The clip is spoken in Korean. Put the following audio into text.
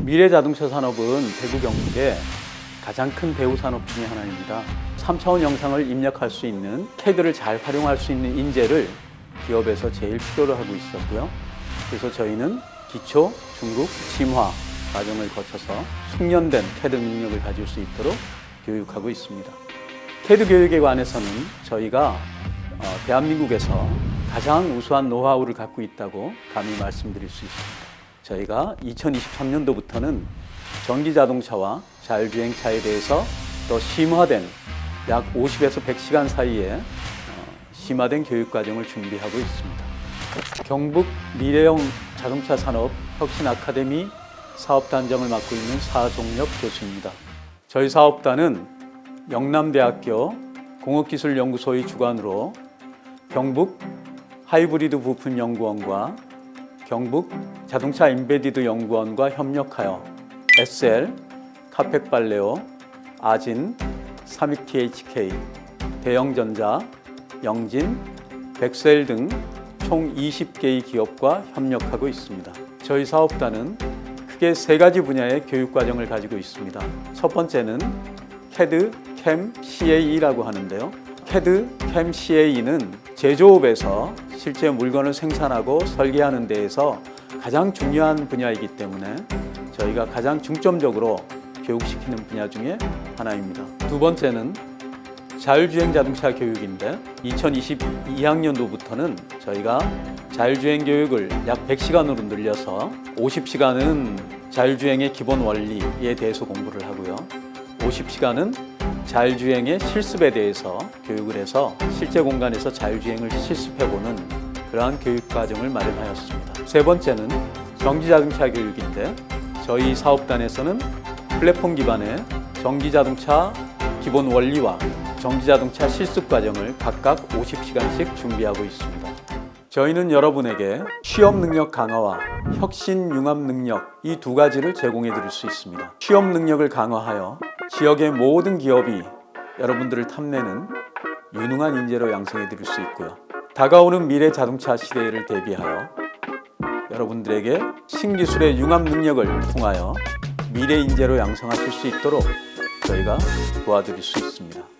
미래 자동차 산업은 대구 경북의 가장 큰 배후 산업 중의 하나입니다. 3차원 영상을 입력할 수 있는 CAD를 잘 활용할 수 있는 인재를 기업에서 제일 필요로 하고 있었고요. 그래서 저희는 기초, 중급, 심화 과정을 거쳐서 숙련된 CAD 능력을 가질 수 있도록 교육하고 있습니다. CAD 교육에 관해서는 저희가 어, 대한민국에서 가장 우수한 노하우를 갖고 있다고 감히 말씀드릴 수 있습니다. 저희가 2023년도부터는 전기 자동차와 자율주행차에 대해서 더 심화된 약 50에서 100시간 사이에 어, 심화된 교육 과정을 준비하고 있습니다. 경북 미래형 자동차 산업 혁신 아카데미 사업 단장을 맡고 있는 사종엽 교수입니다. 저희 사업단은 영남대학교 공업기술연구소의 주관으로 경북 하이브리드 부품 연구원과 경북 자동차 인베디드 연구원과 협력하여 SL, 카펙발레오, 아진, 사믹THK, 대영전자, 영진, 백셀 등 총 20개의 기업과 협력하고 있습니다. 저희 사업단은 크게 세 가지 분야의 교육 과정을 가지고 있습니다. 첫 번째는 CAD, CAM, CAE라고 하는데요. CAD, CAM, CAE는 제조업에서 실제 물건을 생산하고 설계하는 데에서 가장 중요한 분야이기 때문에 저희가 가장 중점적으로 교육시키는 분야 중에 하나입니다. 두 번째는 자율주행 자동차 교육인데 2022학년도부터는 저희가 자율주행 교육을 약 100시간으로 늘려서 50시간은 자율주행의 기본 원리에 대해서 공부를 하고요. 50시간은 자율주행의 실습에 대해서 교육을 해서 실제 공간에서 자율주행을 실습해보는 그러한 교육 과정을 마련하였습니다. 세 번째는 전기자동차 교육인데 저희 사업단에서는 플랫폼 기반의 전기자동차 기본 원리와 전기자동차 실습 과정을 각각 50시간씩 준비하고 있습니다. 저희는 여러분에게 취업 능력 강화와 혁신 융합 능력 이 두 가지를 제공해 드릴 수 있습니다. 취업 능력을 강화하여 지역의 모든 기업이 여러분들을 탐내는 유능한 인재로 양성해 드릴 수 있고요. 다가오는 미래 자동차 시대를 대비하여 여러분들에게 신기술의 융합 능력을 통하여 미래 인재로 양성하실 수 있도록 저희가 도와드릴 수 있습니다.